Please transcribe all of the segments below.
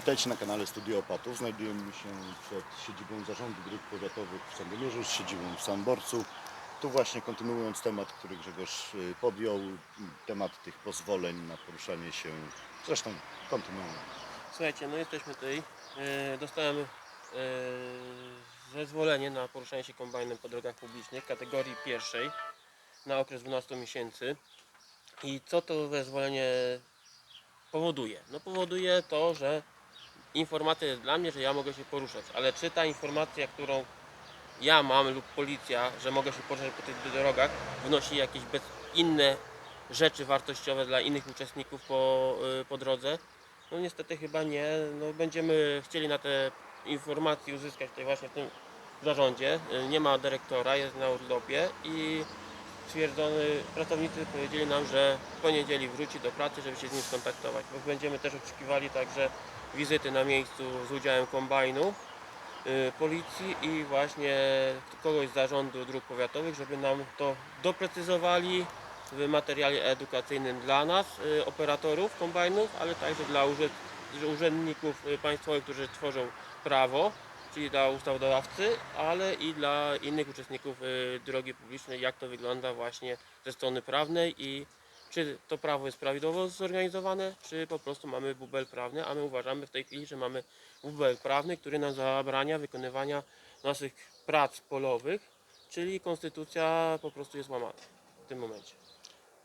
Witajcie na kanale Studio Opatów. Znajdujemy się przed siedzibą Zarządu Dróg Powiatowych w Sandomierzu, z siedzibą w Samborcu. Tu właśnie kontynuując temat, który Grzegorz y, podjął, y, temat tych pozwoleń na poruszanie się, zresztą kontynuujemy. Słuchajcie, no jesteśmy tutaj. E, Dostałem e, zezwolenie na poruszanie się kombajnem po drogach publicznych kategorii pierwszej na okres 12 miesięcy. I co to zezwolenie powoduje? No powoduje to, że informacja jest dla mnie, że ja mogę się poruszać, ale czy ta informacja, którą ja mam lub policja, że mogę się poruszać po tych drogach, wnosi jakieś bez, inne rzeczy wartościowe dla innych uczestników po, y, po drodze? No niestety chyba nie. No, będziemy chcieli na te informacje uzyskać tutaj właśnie w tym zarządzie. Y, Nie ma dyrektora, jest na urlopie i stwierdzony, pracownicy powiedzieli nam, że w poniedzieli wróci do pracy, żeby się z nim skontaktować. Bo będziemy też oczekiwali także wizyty na miejscu z udziałem kombajnu, y, policji i właśnie kogoś z zarządu dróg powiatowych, żeby nam to doprecyzowali w materiale edukacyjnym dla nas, y, operatorów kombajnów, ale także dla urzęd, urzędników y, państwowych, którzy tworzą prawo, czyli dla ustawodawcy, ale i dla innych uczestników y, drogi publicznej, jak to wygląda właśnie ze strony prawnej i czy to prawo jest prawidłowo zorganizowane, czy po prostu mamy bubel prawny, a my uważamy w tej chwili, że mamy bubel prawny, który nam zabrania wykonywania naszych prac polowych, czyli konstytucja po prostu jest łamana w tym momencie.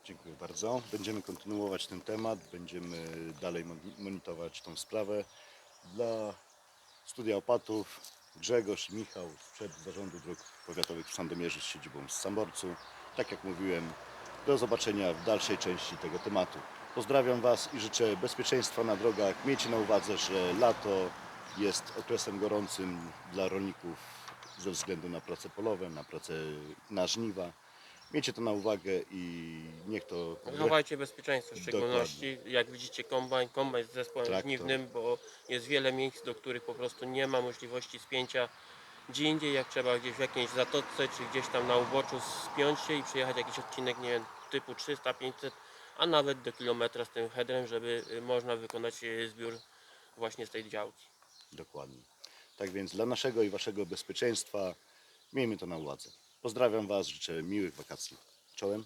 Dziękuję bardzo. Będziemy kontynuować ten temat, będziemy dalej mon- monitorować tą sprawę. Dla Studia Opatów Grzegorz Michał sprzed Zarządu Dróg Powiatowych w Sandomierzu z siedzibą w Samborcu. Tak jak mówiłem, do zobaczenia w dalszej części tego tematu. Pozdrawiam Was i życzę bezpieczeństwa na drogach. Miejcie na uwadze, że lato jest okresem gorącym dla rolników ze względu na prace polowe, na prace na żniwa. Miejcie to na uwagę i niech to Zachowajcie bezpieczeństwo w szczególności. Jak widzicie kombajn, kombajn z zespołem Traktor. żniwnym, bo jest wiele miejsc, do których po prostu nie ma możliwości spięcia gdzie indziej, jak trzeba gdzieś w jakiejś zatoce, czy gdzieś tam na uboczu spiąć się i przejechać jakiś odcinek, nie wiem, typu 300, 500, a nawet do kilometra z tym headrem, żeby y, można wykonać y, zbiór właśnie z tej działki. Dokładnie. Tak więc dla naszego i Waszego bezpieczeństwa miejmy to na uwadze. Pozdrawiam Was, życzę miłych wakacji. Czołem.